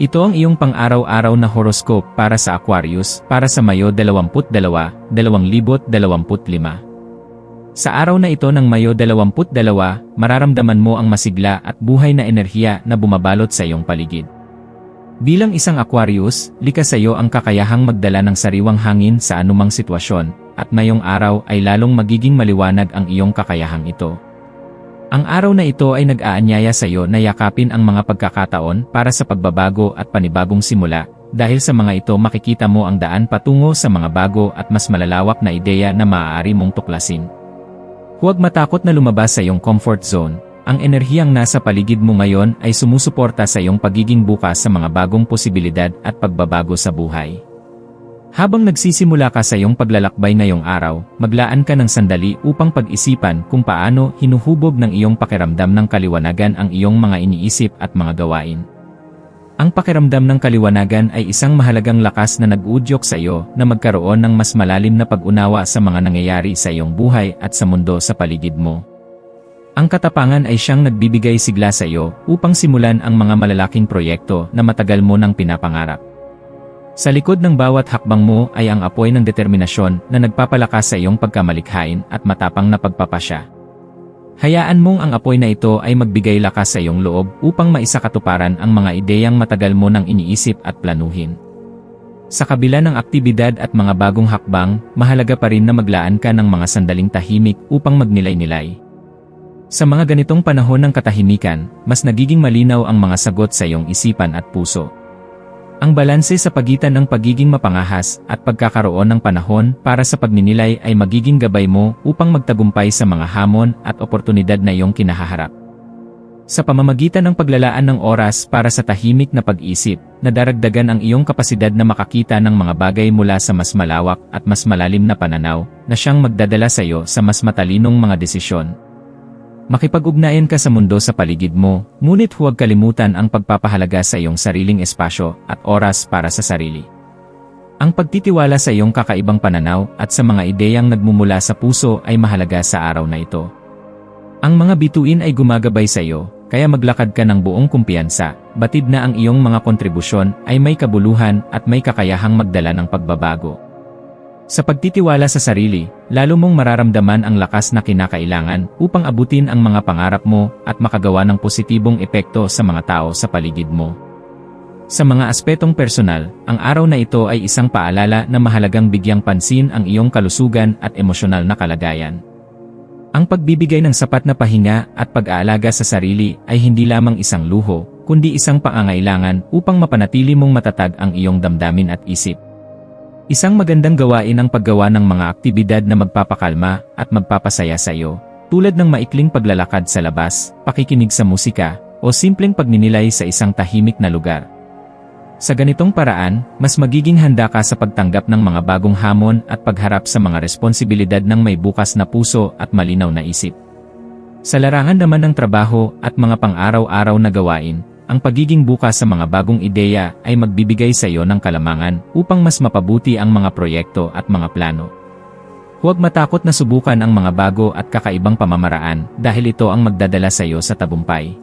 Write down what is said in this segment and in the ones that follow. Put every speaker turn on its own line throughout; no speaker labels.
Ito ang iyong pang-araw-araw na horoscope para sa Aquarius para sa Mayo 22, 2025. Sa araw na ito ng Mayo 22, mararamdaman mo ang masigla at buhay na enerhiya na bumabalot sa iyong paligid. Bilang isang Aquarius, likas sa iyo ang kakayahang magdala ng sariwang hangin sa anumang sitwasyon, at ngayong araw ay lalong magiging maliwanag ang iyong kakayahang ito. Ang araw na ito ay nag-aanyaya sa iyo na yakapin ang mga pagkakataon para sa pagbabago at panibagong simula, dahil sa mga ito makikita mo ang daan patungo sa mga bago at mas malalawak na ideya na maaari mong tuklasin. Huwag matakot na lumabas sa iyong comfort zone. Ang enerhiyang nasa paligid mo ngayon ay sumusuporta sa iyong pagiging bukas sa mga bagong posibilidad at pagbabago sa buhay. Habang nagsisimula ka sa iyong paglalakbay ngayong araw, maglaan ka ng sandali upang pag-isipan kung paano hinuhubog ng iyong pakiramdam ng kaliwanagan ang iyong mga iniisip at mga gawain. Ang pakiramdam ng kaliwanagan ay isang mahalagang lakas na nag-uudyok sa iyo na magkaroon ng mas malalim na pag-unawa sa mga nangyayari sa iyong buhay at sa mundo sa paligid mo. Ang katapangan ay siyang nagbibigay sigla sa iyo upang simulan ang mga malalaking proyekto na matagal mo nang pinapangarap. Sa likod ng bawat hakbang mo ay ang apoy ng determinasyon na nagpapalakas sa iyong pagkamalikhain at matapang na pagpapasya. Hayaan mong ang apoy na ito ay magbigay lakas sa iyong loob upang maisakatuparan ang mga ideyang matagal mo nang iniisip at planuhin. Sa kabila ng aktibidad at mga bagong hakbang, mahalaga pa rin na maglaan ka ng mga sandaling tahimik upang magnilay-nilay. Sa mga ganitong panahon ng katahimikan, mas nagiging malinaw ang mga sagot sa iyong isipan at puso. Ang balanse sa pagitan ng pagiging mapangahas at pagkakaroon ng panahon para sa pagninilay ay magiging gabay mo upang magtagumpay sa mga hamon at oportunidad na iyong kinahaharap. Sa pamamagitan ng paglalaan ng oras para sa tahimik na pag-isip, nadaragdagan ang iyong kapasidad na makakita ng mga bagay mula sa mas malawak at mas malalim na pananaw na siyang magdadala sa iyo sa mas matalinong mga desisyon Makipag-ugnayan ka sa mundo sa paligid mo, ngunit huwag kalimutan ang pagpapahalaga sa iyong sariling espasyo at oras para sa sarili. Ang pagtitiwala sa iyong kakaibang pananaw at sa mga ideyang nagmumula sa puso ay mahalaga sa araw na ito. Ang mga bituin ay gumagabay sa iyo, kaya maglakad ka ng buong kumpiyansa, batid na ang iyong mga kontribusyon ay may kabuluhan at may kakayahang magdala ng pagbabago. Sa pagtitiwala sa sarili, lalo mong mararamdaman ang lakas na kinakailangan upang abutin ang mga pangarap mo at makagawa ng positibong epekto sa mga tao sa paligid mo. Sa mga aspetong personal, ang araw na ito ay isang paalala na mahalagang bigyang pansin ang iyong kalusugan at emosyonal na kalagayan. Ang pagbibigay ng sapat na pahinga at pag-aalaga sa sarili ay hindi lamang isang luho, kundi isang pangangailangan upang mapanatili mong matatag ang iyong damdamin at isip. Isang magandang gawain ang paggawa ng mga aktibidad na magpapakalma at magpapasaya sa iyo, tulad ng maikling paglalakad sa labas, pakikinig sa musika, o simpleng pagninilay sa isang tahimik na lugar. Sa ganitong paraan, mas magiging handa ka sa pagtanggap ng mga bagong hamon at pagharap sa mga responsibilidad ng may bukas na puso at malinaw na isip. Sa larangan naman ng trabaho at mga pang-araw-araw na gawain, ang pagiging bukas sa mga bagong ideya ay magbibigay sa iyo ng kalamangan upang mas mapabuti ang mga proyekto at mga plano. Huwag matakot na subukan ang mga bago at kakaibang pamamaraan dahil ito ang magdadala sa iyo sa tabumpay.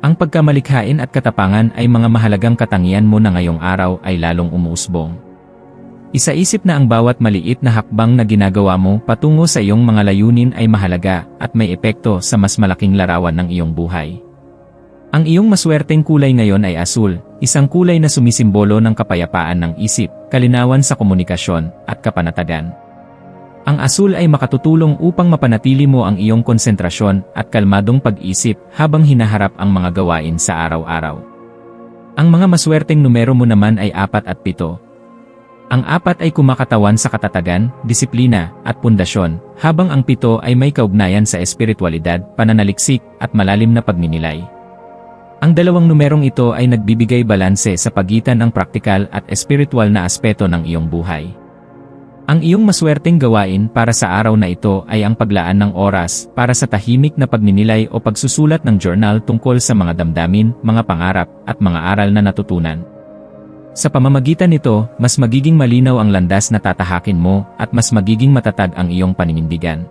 Ang pagkamalikhain at katapangan ay mga mahalagang katangian mo na ngayong araw ay lalong umuusbong. Isaisip na ang bawat maliit na hakbang na ginagawa mo patungo sa iyong mga layunin ay mahalaga at may epekto sa mas malaking larawan ng iyong buhay. Ang iyong maswerteng kulay ngayon ay asul, isang kulay na sumisimbolo ng kapayapaan ng isip, kalinawan sa komunikasyon, at kapanatagan. Ang asul ay makatutulong upang mapanatili mo ang iyong konsentrasyon at kalmadong pag-isip habang hinaharap ang mga gawain sa araw-araw. Ang mga maswerteng numero mo naman ay apat at pito. Ang apat ay kumakatawan sa katatagan, disiplina, at pundasyon, habang ang pito ay may kaugnayan sa espiritualidad, pananaliksik, at malalim na pagninilay. Ang dalawang numerong ito ay nagbibigay balanse sa pagitan ng praktikal at espiritual na aspeto ng iyong buhay. Ang iyong maswerteng gawain para sa araw na ito ay ang paglaan ng oras para sa tahimik na pagninilay o pagsusulat ng journal tungkol sa mga damdamin, mga pangarap, at mga aral na natutunan. Sa pamamagitan nito, mas magiging malinaw ang landas na tatahakin mo at mas magiging matatag ang iyong paninindigan.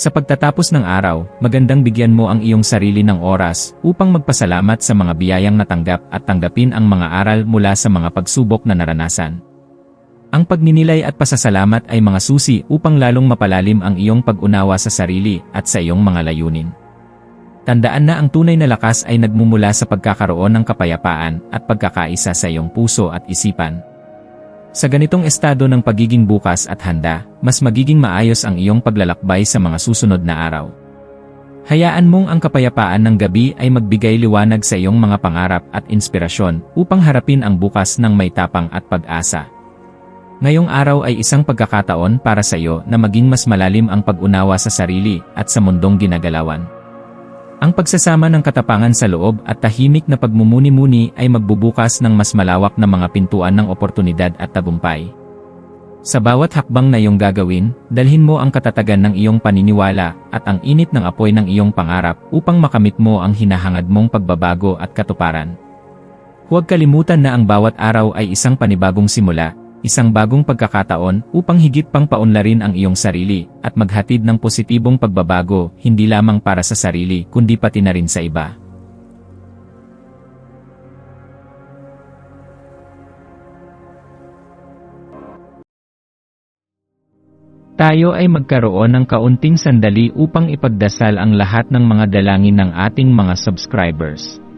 Sa pagtatapos ng araw, magandang bigyan mo ang iyong sarili ng oras upang magpasalamat sa mga biyayang natanggap at tanggapin ang mga aral mula sa mga pagsubok na naranasan. Ang pagninilay at pasasalamat ay mga susi upang lalong mapalalim ang iyong pag-unawa sa sarili at sa iyong mga layunin. Tandaan na ang tunay na lakas ay nagmumula sa pagkakaroon ng kapayapaan at pagkakaisa sa iyong puso at isipan. Sa ganitong estado ng pagiging bukas at handa, mas magiging maayos ang iyong paglalakbay sa mga susunod na araw. Hayaan mong ang kapayapaan ng gabi ay magbigay liwanag sa iyong mga pangarap at inspirasyon upang harapin ang bukas ng may tapang at pag-asa. Ngayong araw ay isang pagkakataon para sa iyo na maging mas malalim ang pag-unawa sa sarili at sa mundong ginagalawan. Ang pagsasama ng katapangan sa loob at tahimik na pagmumuni-muni ay magbubukas ng mas malawak na mga pintuan ng oportunidad at tagumpay. Sa bawat hakbang na iyong gagawin, dalhin mo ang katatagan ng iyong paniniwala at ang init ng apoy ng iyong pangarap upang makamit mo ang hinahangad mong pagbabago at katuparan. Huwag kalimutan na ang bawat araw ay isang panibagong simula, isang bagong pagkakataon upang higit pang paunlarin ang iyong sarili at maghatid ng positibong pagbabago hindi lamang para sa sarili kundi pati na rin sa iba. Tayo ay magkaroon ng kaunting sandali upang ipagdasal ang lahat ng mga dalangin ng ating mga subscribers